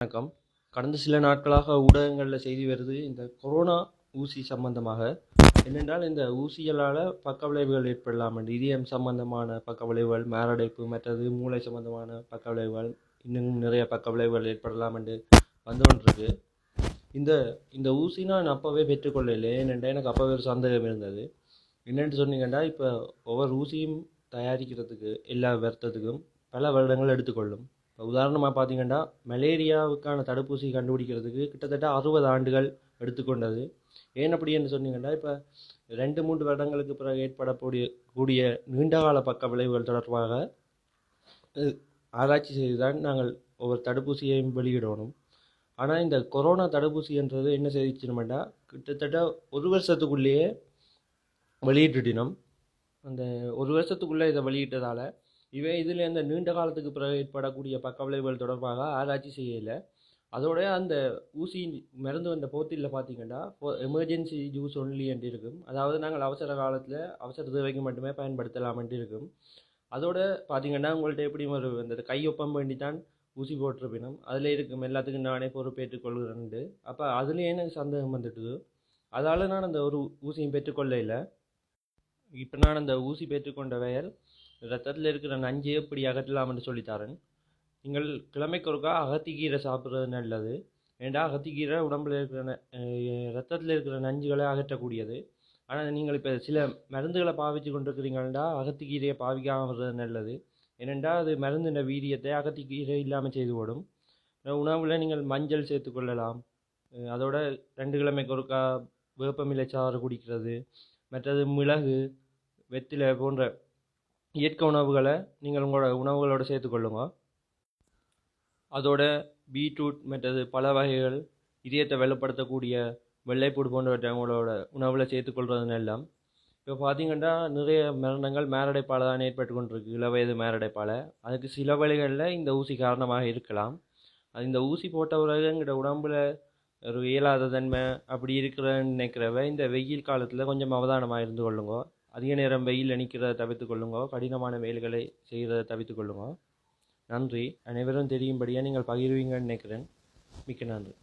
வணக்கம். கடந்த சில நாட்களாக ஊடகங்களில் செய்தி வருது இந்த கொரோனா ஊசி சம்பந்தமாக. என்னென்றால் இந்த ஊசிகளால் பக்க விளைவுகள் ஏற்படலாம் இதயம் சம்பந்தமான பக்க விளைவுகள் மேரடைப்பு மற்றது மூளை சம்பந்தமான பக்க விளைவுகள் இன்னும் நிறைய பக்க விளைவுகள் ஏற்படலாம் என்று வந்து கொண்டிருக்கு. இந்த இந்த ஊசி நான் அப்போவே பெற்றுக்கொள்ளலை ஏனென்றால் எனக்கு அப்போவே ஒரு சந்தேகம் இருந்தது. என்னென்னு சொன்னீங்கன்னா இப்போ ஒவ்வொரு ஊசியும் தயாரிக்கிறதுக்கு எல்லா வருத்தத்துக்கும் பல வருடங்கள் எடுத்துக்கொள்ளும். இப்போ உதாரணமாக பார்த்தீங்கன்னா மலேரியாவுக்கான தடுப்பூசி கண்டுபிடிக்கிறதுக்கு கிட்டத்தட்ட அறுபது ஆண்டுகள் எடுத்துக்கொண்டது. ஏன் அப்படி என்று சொன்னீங்கன்னா இப்போ ரெண்டு மூன்று வருடங்களுக்கு பிறகு ஏற்படக்கூடிய கூடிய நீண்டகால பக்க விளைவுகள் தொடர்பாக ஆராய்ச்சி செய்து தான் நாங்கள் ஒவ்வொரு தடுப்பூசியையும் வெளியிடணும். ஆனால் இந்த கொரோனா தடுப்பூசின்றது என்ன செய்திச்சுனோம்னா கிட்டத்தட்ட ஒரு வருஷத்துக்குள்ளேயே வெளியிட்டுட்டினோம். அந்த ஒரு வருஷத்துக்குள்ளே இதை வெளியிட்டதால் இவை இதில் இந்த நீண்ட காலத்துக்கு பிறகு ஏற்படக்கூடிய பக்க விளைவுகள் தொடர்பாக ஆராய்ச்சி செய்யலை. அதோட அந்த ஊசி மருந்து வந்த போத்தியில் பார்த்தீங்கன்னா எமர்ஜென்சி யூஸ் ஒன்லி என்று இருக்கும் அதாவது நாங்கள் அவசர காலத்தில் அவசர தேவைக்கு மட்டுமே பயன்படுத்தலாம் என்று இருக்கும் அதோட பார்த்தீங்கன்னா உங்கள்கிட்ட எப்படி ஒரு இந்த கையொப்பம் வேண்டி தான் ஊசி போட்டிருப்பினும் அதில் இருக்கும் எல்லாத்துக்கும் நானே பொறுப்பேற்றுக் கொள்கிறேன்ட்டு அப்போ அதுலேயே எனக்கு சந்தேகம் வந்துட்டுது. அதால் நான் அந்த ஒரு ஊசியும் பெற்றுக்கொள்ள இல்லை இப்போ நான் அந்த ஊசி பெற்றுக்கொண்ட வயல் ரத்தத்தில் இருக்கிற நஞ்சை எப்படி என்று சொல்லித்தரேன். நீங்கள் கிழமைக்கு ஒருக்கா அகத்திக்கீரை சாப்பிட்றது நல்லது. ஏண்டா அகத்திக்கீரை உடம்பில் இருக்கிற ந- ரத்தத்தில் இருக்கிற நஞ்சுகளை அகற்றக்கூடியது. ஆனால் நீங்கள் இப்போ சில மருந்துகளை பாவிச்சு கொண்டிருக்கிறீங்கள்டா அகத்திக்கீரையை பாவிக்காமல் வர்றது நல்லது. ஏனென்றால் அது மருந்தின வீரியத்தை அகத்திக்கீரை இல்லாமல் செய்து விடும் உணவில் நீங்கள் மஞ்சள் சேர்த்துக்கொள்ளலாம் கொள்ளலாம். அதோட ரெண்டு கிழமைக்கு ஒருக்கா வேப்பமிலை சாறு குடிக்கிறது. மற்றது மிளகு வெத்திலை போன்ற இயற்கை உணவுகளை நீங்கள் உங்களோட உணவுகளோடு சேர்த்துக்கொள்ளுங்க அதோட பீட்ரூட் மற்றது பல வகைகள் இதயத்தை வெள்ளப்படுத்தக்கூடிய வெள்ளைப்பூடு போன்றவற்றை உங்களோட உணவில் சேர்த்துக்கொள்வது எல்லாம். இப்போ பார்த்தீங்கன்னா நிறைய மரணங்கள் மேரடைப்பால் தான் ஏற்பட்டு கொண்டிருக்கு இளவயது மேரடைப்பால் அதுக்கு சில வழிகளில் இந்த ஊசி காரணமாக இருக்கலாம். அது இந்த ஊசி போட்ட பிறகு எங்களோட உடம்புல ஒரு இயலாத தன்மை அப்படி இருக்கிறன்னு நினைக்கிறவ இந்த வெயில் காலத்தில் கொஞ்சம் அவதானமாக இருந்து கொள்ளுங்க. அதிக நேரம் வெயில் அணிக்கிறதை தவிர்த்து கொள்ளுங்கோ. கடினமான வேலைகளை செய்கிறத தவிர்த்து கொள்ளுங்கோ. நன்றி. அனைவரும் தெரியும்படியாக நீங்கள் பகிர்வீங்கன்னு நினைக்கிறேன். மிக்க நன்றி.